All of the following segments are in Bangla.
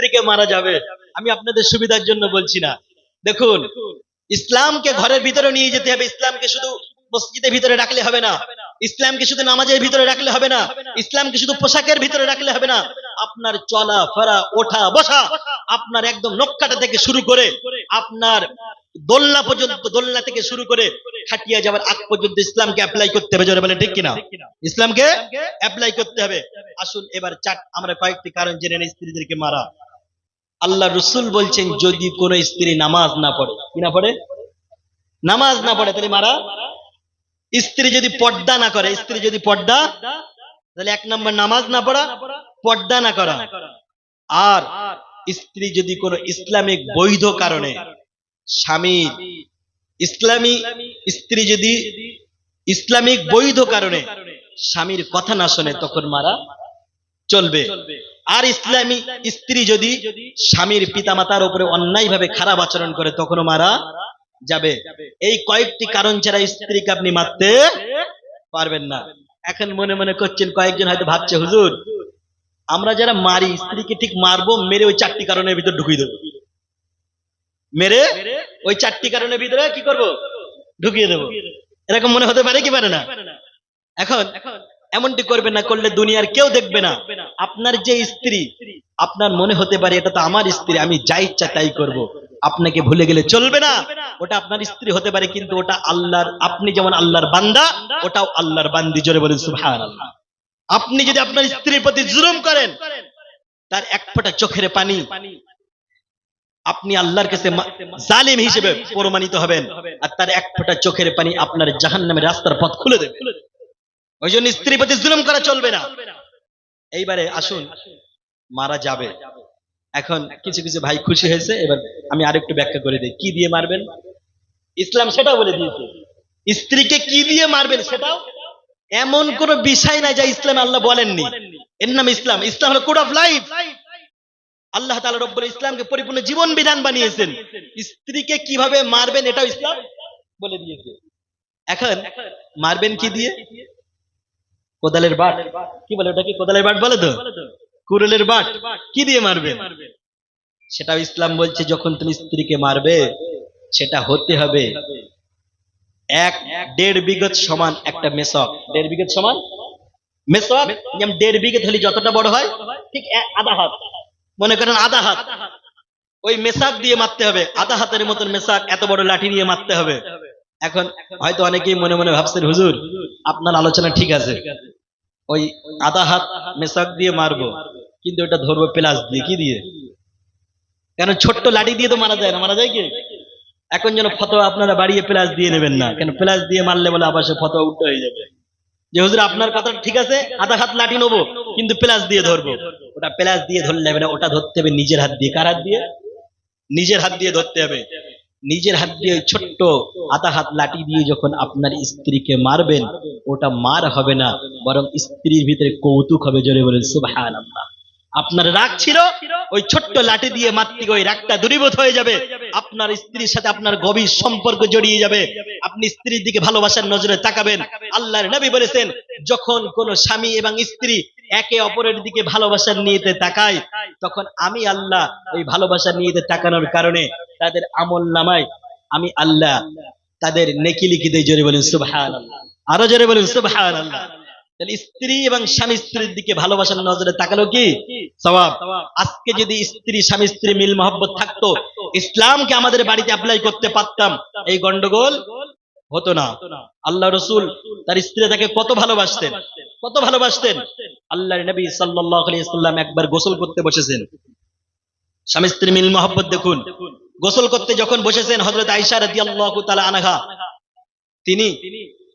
স্ত্রীকে মারা যাবে। আমি আপনাদের সুবিধার জন্য বলছি না। দেখুন, ইসলামকে ঘরের ভিতরে নিয়ে যেতে হবে। ইসলামকে শুধু মসজিদের ভিতরে রাখলে হবে না। ইসলামকে শুধু নামাজের ভিতরে রাখলে হবে না। ইসলামকে শুধু পোশাকের ভিতরে রাখলে হবে না। আপনার চলা, ফেরা, ওঠা, বসা, আপনার একদম নক্কাটা থেকে শুরু করে আপনার দোলনা পর্যন্ত, দোলনা থেকে শুরু করে খাটিয়া যাওয়ার আগ পর্যন্ত ইসলামকে অ্যাপ্লাই করতে হবে। জোরে বলে ঠিক কিনা? ইসলামকে অ্যাপ্লাই করতে হবে। আসুন, এবার চার, আমরা কয়েকটি কারণ জেনে নিই স্ত্রীদেরকে মারা। আল্লাহ রসুল বলছেন, যদি কোন স্ত্রী নামাজ না পড়ে। কি না পড়ে? নামাজ না পড়ে, তাহলে মারা? স্ত্রী যদি পর্দা না করে, স্ত্রী যদি পর্দা, তাহলে এক নম্বর নামাজ না পড়া, পর্দা না করা। আর স্ত্রী যদি কোনো ইসলামিক বৈধ কারণে স্বামী, ইসলামী স্ত্রী যদি ইসলামিক বৈধ কারণে স্বামীর কথা না শোনে, তখন মারা? চলবে। আর ইসলামী স্ত্রী যদি স্বামীর পিতামাতার উপরে অন্যায়ভাবে খারাপ আচরণ করে, তখনও মারা যাবে। এই কয়েকটি কারণ ছাড়া স্ত্রীকে আপনি মারতে পারবেন না। এখন মনে মনে করছেন, কয়েকজন হয়তো ভাবছে, হুজুর, আমরা যারা মারি, স্ত্রীকে ঠিক মারবো, মেরে ওই চারটি কারণের ভিতর ঢুকিয়ে দেবো। মেরে ওই চারটি কারণের ভিতরে কি করব? ঢুকিয়ে দেবো। এরকম মনে হতে পারে কি পারে না? এখন এমনটি করবে না, করলে দুনিয়ার কেউ দেখবে না। আপনার যে স্ত্রী, আপনার মনে হতে পারে এটা তো আমার স্ত্রী, আমি যা ইচ্ছা তাই করব। আপনাকে ভুলে গেলে চলবে না। ওটা আপনার স্ত্রী হতে পারে, কিন্তু ওটা আল্লাহর, আপনি যেমন আল্লাহর বান্দা, ওটাও আল্লাহর বান্দি। জোরে বলেন, সুবহানাল্লাহ। আপনি যদি আপনার স্ত্রীর প্রতি জুলুম করেন, তার এক ফোঁটা চোখের পানি, আপনি আল্লাহর কাছে জালিম হিসেবে প্রমাণিত হবেন, আর তার এক ফোঁটা চোখের পানি আপনার জাহান্নামের রাস্তার পথ খুলে দেবে। ওই জন্য স্ত্রী প্রতি জুলুম করা চলবে না। এইবারে আসুন মারা যাবে। এখন কিছু কিছু ভাই খুশি হয়েছে এবার আমি আরেকটু ব্যাখ্যা করে দিই। কি দিয়ে মারবেন? ইসলাম সেটাও বলে দিয়েছে। স্ত্রীকে কি দিয়ে মারবেন সেটাও? এমন কোন বিষয় নাই যা ইসলাম আল্লাহ বলেননি। এর নাম ইসলাম। ইসলাম হলো কোড অফ লাইফ। আল্লাহ তাআলা রব্বুল ইসলামকে পরিপূর্ণ জীবন বিধান বানিয়েছেন। স্ত্রীকে কীভাবে মারবেন এটাও ইসলাম বলে দিয়েছে। এখন মারবেন কি দিয়ে? কোদালের বাট। কি বলে ওটা কি কোদালের বাট বলে তো? কুরলের বাট। কি দিয়ে মারবে? সেটাও ইসলাম বলছে, যখন তুমি স্ত্রীকে মারবে, সেটা হতে হবে এক দেড় বিগত সমান একটা মেসক। দেড় বিগত সমান? মেসক? যেমন দেড় বিগত হলে যতটা বড় হয়, ঠিক আধা হাত। মনে করেন আধা হাত। ওই মেসাক দিয়ে মারতে হবে। আধা হাতের মতন মেসাক, এত বড় লাঠি দিয়ে মারতে হবে। এখন হয়তো অনেকেই মনে মনে ভাবছেন, হুজুর, আপনার আলোচনা ঠিক আছে। ওই আধা হাত মেসাক দিয়ে মারবো, কিন্তু ওটা ধরবো প্লাস দিয়ে, কি দিয়ে? কেন ছোট্ট লাঠি দিয়ে তো মারা যায় না? মারা যায় কি? এখন যেন ফতোয়া আপনারা বাড়িয়ে প্লাস দিয়ে নেবেন না। কেন প্লাস দিয়ে মারলে বলে আবার সে ফতোয়া উল্টো হয়ে যাবে। যে, হুজুর, আপনার কথা ঠিক আছে, আধা হাত লাঠি নেব, কিন্তু প্লাস দিয়ে ধরবো। ওটা প্লাস দিয়ে ধরলে হবে না, ওটা ধরতে হবে নিজের হাত দিয়ে। কার হাত দিয়ে? নিজের হাত দিয়ে ধরতে হবে। নিজের হাত দিয়ে ছোট্ট আধা হাত লাঠি দিয়ে যখন আপনার স্ত্রীকে মারবেন, ওটা মার হবে না, বরং স্ত্রীর ভিতরে কৌতুক হবে জোরে বলেন সুবহান আপনার রাগ ছিল, ওই ছোট্ট লাঠি দিয়ে মাতৃ ওই রাগটা দূরীভূত হয়ে যাবে। আপনার স্ত্রীর সাথে আপনার গভীর সম্পর্ক জড়িয়ে যাবে। আপনি স্ত্রীর দিকে ভালোবাসার নজরে তাকাবেন। আল্লাহর নবী বলেছেন, যখন কোন স্বামী এবং স্ত্রী একে অপরের দিকে ভালোবাসার নিয়েতে তাকায় তখন আমি আল্লাহ ওই ভালোবাসার নিয়েতে তাকানোর কারণে তাদের আমল নামায় আমি আল্লাহ তাদের নেকি লিখি দেই, জোরে বলেন সুবহান আরও জোরে বলেন সুবহান স্ত্রী এবং স্বামী স্ত্রীর দিকে ভালোবাসার নজরে তাকালো কি? সবাব আজকে যদি স্ত্রী, স্বামী স্ত্রী মিল মহব্বত থাকতো, ইসলামকে আমাদের বাড়িতে অ্যাপ্লাই করতে পারতাম, এই গন্ডগোল হতো না। আল্লাহ রসুল তার স্ত্রী তাকে কত ভালোবাসতেন কত ভালোবাসতেন আল্লাহর নবী সাল্লাল্লাহু আলাইহি সাল্লাম একবার গোসল করতে বসেছেন। স্বামী স্ত্রী মিল মহব্বত দেখুন। গোসল করতে যখন বসেছেন রাদিয়াল্লাহু তাআলা আনহা তিনি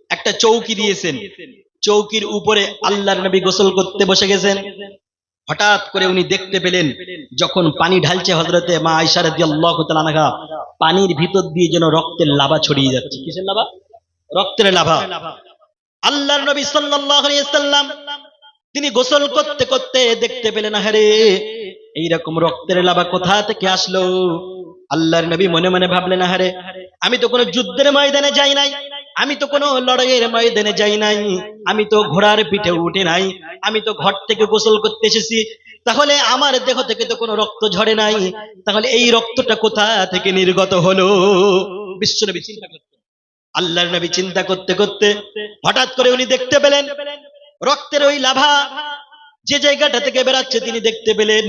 একটা চৌকি দিয়েছেন। চৌকির উপরে আল্লাহর নবী গোসল করতে বসে গেছেন। হঠাৎ করে উনি দেখতে পেলেন যখন পানি ঢালছে হজরতে মা তাআলা আনহা পানির ভিতর দিয়ে যেন রক্তের লাভা ছড়িয়ে যাচ্ছে। কিসের লাভা? রক্তের লাভা। আল্লাহর নবী সাল্লাম তিনি গোসল করতে করতে দেখতে পেলেন আরে এইরকম রক্তের লাভা কোথা থেকে আসলো? আল্লাহর নবী মনে মনে ভাবলেন আরে আমি তো কোনো যুদ্ধের ময়দানে যাই নাই, আমি তো কোনো লড়াইয়ের ময়দানে যাই নাই, আমি তো ঘোড়ার পিঠে উঠে নাই, আমি তো ঘর থেকে গোসল করতে এসেছি, তাহলে আমার দেহ থেকে তো কোনো রক্ত ঝরে নাই, তাহলে এই রক্তটা কোথা থেকে নির্গত হলো? বিশ্বনবী চিন্তা করতে আল্লাহর নবী চিন্তা করতে করতে হঠাৎ করে উনি দেখতে পেলেন রক্তের ওই লাভা যে জায়গাটা থেকে বেরাচ্ছে তিনি দেখতে পেলেন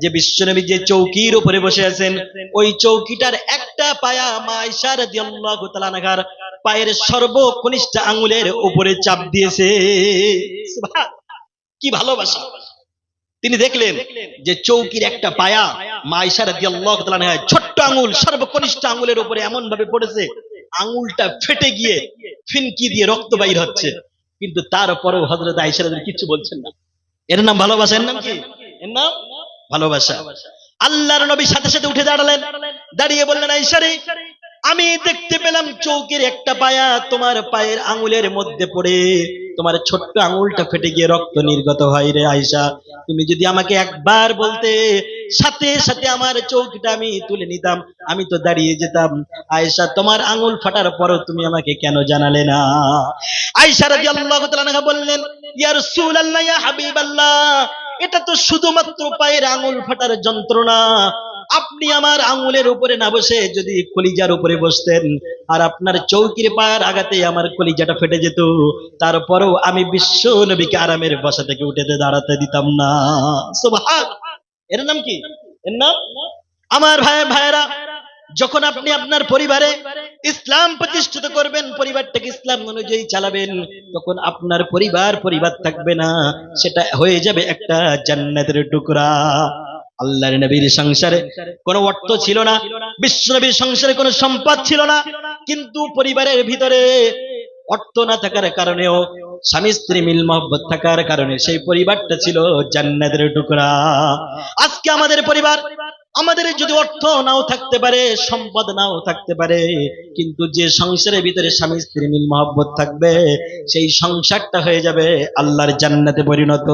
যে বিশ্বনবী যে চৌকির উপরে বসে আছেন, ওই চৌকিটার একটা পায়া রাদিয়াল্লাহু তাআলা পায়ের সর্বকনিষ্ঠ আঙ্গুলের উপরে চাপ দিয়েছে। কি ভালোবাসা। তিনি দেখলেন যে চৌকির একটা পায়া তাআলা আনহার ছোট্ট আঙুল, সর্বকনিষ্ঠ আঙুলের উপরে এমন ভাবে পড়েছে আঙ্গুলটা ফেটে গিয়ে ফিনকি দিয়ে রক্ত বাইর হচ্ছে। কিন্তু তারপরেও হজরত আইসার কিছু বলছেন না। এর নাম ভালোবাসা, এর নাম কি? এর নাম ভালোবাসা। আল্লাহর নবীর সাথে সাথে উঠে দাঁড়ালেন। দাঁড়িয়ে বললেন আইসারে আমি দেখতে পেলাম চৌকির একটা পায়া তোমার পায়ের আঙুলের মধ্যে পড়ে। তোমার ছোট্ট আঙুলটা ফেটে গিয়ে রক্ত নির্গত হয় রে আয়সা তুমি যদি আমাকে একবার বলতে, সাথে সাথে আমার চৌকিটা আমি তুলে নিতাম, আমি তো দাঁড়িয়ে যেতাম। আয়সা তোমার আঙুল ফাটার পরও তুমি আমাকে কেন জানালে না? আয়সা তাআলা আনহা বললেন, ইয়া রাসূলুল্লাহ, ইয়া হাবিবাল্লাহ, এটা তো শুধুমাত্র পায়ের আঙুল ফাটার যন্ত্রণা। আপনি আমার আঙুলের উপরে না বসে যদি কলিজার উপরে বসতেন, আর আপনার চৌকির পায়ের আগাতে আমার কলিজাটা ফেটে যেত, তারপরেও আমি বিশ্ব নবীকে আরামের বাসা থেকে উঠেতে দাঁড়াতে দিতাম না। সুবহান। এর নাম কি? এর নাম? আমার ভাই ভাইরা যখন আপনি আপনার পরিবারে ইসলাম প্রতিষ্ঠিত করবেন, পরিবারটাকে ইসলাম অনুযায়ী চালাবেন, তখন আপনার পরিবার পরিবার থাকবে না, সেটা হয়ে যাবে একটা জান্নাতের টুকরা। আল্লাহর নবীর সংসারে কোনো অর্থ ছিল না। বিশ্ব নবীর সংসারে কোনো সম্পদ ছিল না। কিন্তু পরিবারের ভিতরে অর্থ না থাকার কারণেও স্বামী স্ত্রী মিল মহব্বত থাকার কারণে সেই পরিবারটা ছিল জান্নাতের টুকরা। আজকে আমাদের পরিবার আমাদের যদি অর্থ নাও থাকতে পারে সম্পদ নাও থাকতে পারে কিন্তু যে সংসারের ভিতরে স্বামী স্ত্রী মিল মহব্বত থাকবে সেই সংসারটা হয়ে যাবে আল্লাহর জান্নাতে পরিণত।